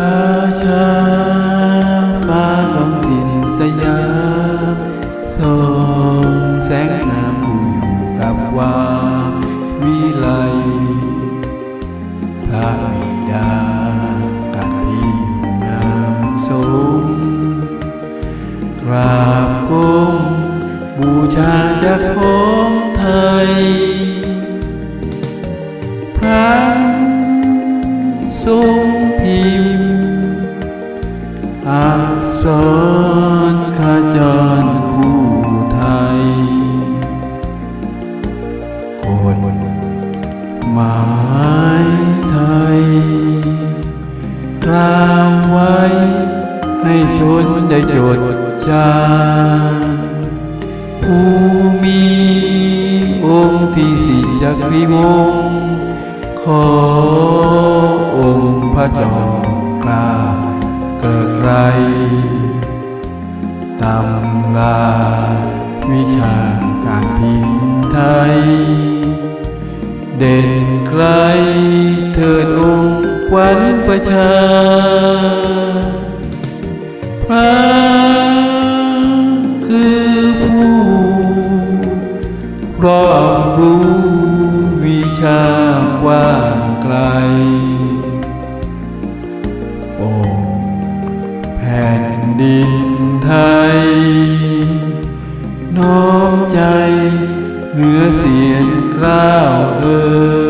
าชาฟ้าขงถิ่สยามส่งแสงนามอยู่กับวามวิไลพระบิดากัดนามสมกราบก้มบูชาจัก อักษรขจรคู่ไทยกฎหมายไทยตรามไว้ ให้ชนได้จดจานผู้มีองค์ที่สิจักรีวงศ์ขอองค์พระจอมเกล้า เกอไกรตำลาวิชาการพิมพ์ไทย เด่นใครเถิดองค์ขวัญประชา พระคือผู้รอบรู้วิชากว้างไกล ดินไทย น้อมใจเหนือเสียงกล้าวเอ่ย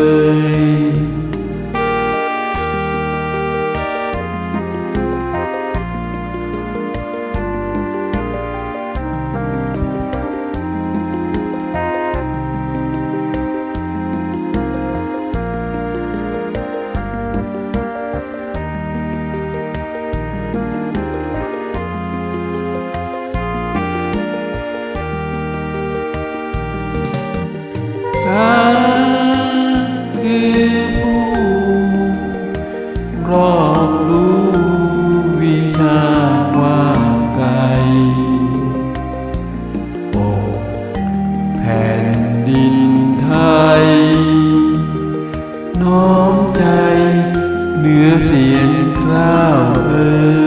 เหนือเสียงกล้าวเอ่ย